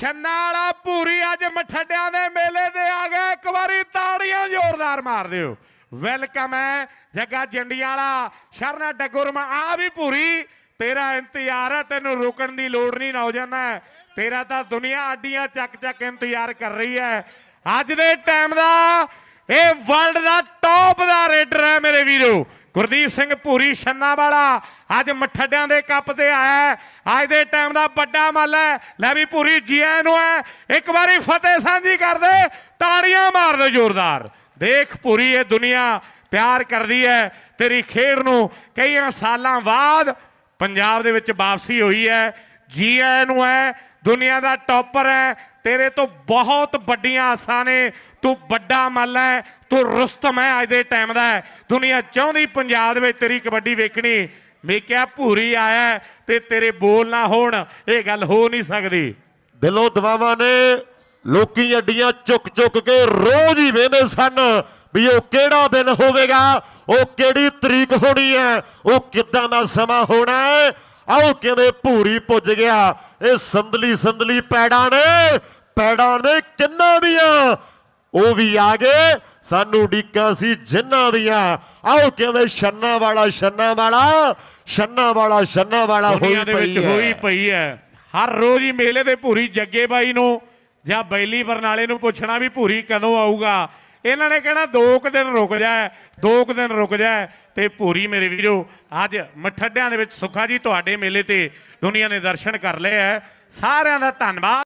ਛੰਨਾ ਵਾਲਾ ਭੂਰੀ ਅੱਜ ਮਠੱਡਿਆਂ ਦੇ ਮੇਲੇ ਤੇ ਆ ਗਿਆ। ਇੱਕ ਵਾਰੀ ਤਾੜੀਆਂ ਜ਼ੋਰਦਾਰ ਮਾਰ ਦਿਓ। ਵੈਲਕਮ ਹੈ ਜੱਗਾ ਜੰਡੀਆਂ ਵਾਲਾ। ਸ਼ਰਨਾ ਡਗੁਰਮ ਆ ਵੀ ਭੂਰੀ। ਤੇਰਾ ਇੰਤਜ਼ਾਰ ਹੈ, ਤੈਨੂੰ ਰੁਕਣ ਦੀ ਲੋੜ ਨਹੀਂ, ਨੌਜਵਾਨ ਤੇਰਾ ਤਾਂ ਦੁਨੀਆ ਅੱਡੀਆਂ ਚੱਕ ਚੱਕ ਇੰਤਜ਼ਾਰ ਕਰ ਰਹੀ ਹੈ। ਅੱਜ ਦੇ ਟਾਈਮ ਦਾ ਇਹ ਵਰਲਡ ਦਾ ਟੌਪ ਦਾ ਰੇਡਰ ਹੈ ਮੇਰੇ ਵੀਰੋ। ਗੁਰਦੀਪ ਸਿੰਘ ਭੂਰੀ ਛੰਨਾ ਵਾਲਾ ਅੱਜ ਮਠੱਡਿਆਂ ਦੇ ਕੱਪ ਤੇ ਆਇਆ ਅੱਜ ਦੇ ਟਾਈਮ ਦਾ ਵੱਡਾ ਮੱਲ ਹੈ। ਲੈ ਵੀ ਭੂਰੀ ਜੀਆਂ ਨੂੰ ਹੈ। ਇੱਕ ਵਾਰੀ ਫਤਿਹ ਸਾਂਝੀ ਕਰ ਦੇ। ਤਾੜੀਆਂ ਮਾਰ ਦਿਓ ਜ਼ੋਰਦਾਰ। ਦੇਖ ਭੂਰੀ, ਇਹ ਦੁਨੀਆ ਪਿਆਰ ਕਰਦੀ ਹੈ। ਤੇਰੀ ਖੇਡ ਨੂੰ ਕਈਆਂ ਸਾਲਾਂ ਬਾਅਦ ਪੰਜਾਬ ਦੇ ਵਿੱਚ ਵਾਪਸੀ ਹੋਈ ਹੈ। ਜੀ ਆਇਆਂ ਨੂੰ ਹੈ। ਦੁਨੀਆ ਦਾ ਟੌਪਰ ਹੈ, ਤੇਰੇ ਤੋਂ ਬਹੁਤ ਵੱਡੀਆਂ ਆਸਾਂ ਨੇ, ਤੂੰ ਵੱਡਾ ਮੱਲ ਹੈ, ਤੂੰ ਰੁਸਤਮ ਹੈ ਅੱਜ ਦੇ ਟਾਈਮ ਦਾ। ਦੁਨੀਆ ਚਾਹੁੰਦੀ ਪੰਜਾਬ ਦੇ ਵਿੱਚ ਤੇਰੀ ਕਬੱਡੀ ਵੇਖਣੀ। ਮੈਂ ਕਿਹਾ ਭੂਰੀ ਆਇਆ ਤੇ ਤੇਰੇ ਬੋਲ ਨਾ ਹੋਣ, ਇਹ ਗੱਲ ਹੋ ਨਹੀਂ ਸਕਦੀ। ਦਿਲੋਂ ਦਵਾਵਾਂ ਨੇ, ਲੋਕੀ ਅੱਡੀਆਂ ਚੁੱਕ ਚੁੱਕ ਕੇ ਰੋਜ਼ ਹੀ ਵੇਂਦੇ ਸਨ ਵੀ ਉਹ ਕਿਹੜਾ ਦਿਨ ਹੋਵੇਗਾ, ਉਹ ਕਿਹੜੀ ਤਰੀਕ ਹੋਣੀ ਹੈ, ਉਹ ਕਿੱਦਾਂ ਦਾ ਸਮਾਂ ਹੋਣਾ ਹੈ। ਆਓ ਕਿਵੇਂ ਭੂਰੀ ਪੁੱਜ ਗਿਆ? ਇਹ ਸੰਦਲੀ ਸੰਦਲੀ ਪੈੜਾਂ ਨੇ ਪੈੜਾਂ ਨੇ ਕਿੰਨਾਂ ਦੀਆਂ? ਉਹ ਵੀ ਆ ਗਏ ਸਾਨੂੰ ਡੀਕਾਂ ਸੀ ਜਿੰਨਾਂ ਦੀਆਂ। ਆਓ ਕਿਵੇਂ ਛੰਨਾ ਵਾਲਾ ਛੰਨਾ ਵਾਲਾ ਛੰਨਾ ਵਾਲਾ ਛੰਨਾ ਵਾਲਾ ਹੋਈ ਦੇ ਵਿੱਚ ਪਈ ਹੋਈ ਹੈ ਪਈ ਹੈ। ਹਰ ਰੋਜ਼ ਹੀ ਮੇਲੇ ਤੇ ਭੂਰੀ ਜੱਗੇ ਬਾਈ ਨੂੰ ਜਾਂ ਬੈਲੀ ਬਰਨਾਲੇ ਨੂੰ ਪੁੱਛਣਾ ਵੀ ਭੂਰੀ ਕਦੋਂ ਆਊਗਾ। ਇਹਨਾਂ ਨੇ ਕਹਿਣਾ ਦੋ ਕੁ ਦਿਨ ਰੁਕ ਜਾ ਦੋ ਕੁ ਦਿਨ ਰੁਕ ਜਾ ਤੇ ਭੂਰੀ ਮੇਰੇ ਵੀਰੋ, ਅੱਜ ਮਠੱਡਿਆਂ ਦੇ ਵਿੱਚ ਸੁੱਖਾ ਜੀ ਤੁਹਾਡੇ ਮੇਲੇ ਤੇ ਦੁਨੀਆ ਨੇ ਦਰਸ਼ਨ ਕਰ ਲਏ ਹੈ। ਸਾਰਿਆਂ ਦਾ ਧੰਨਵਾਦ।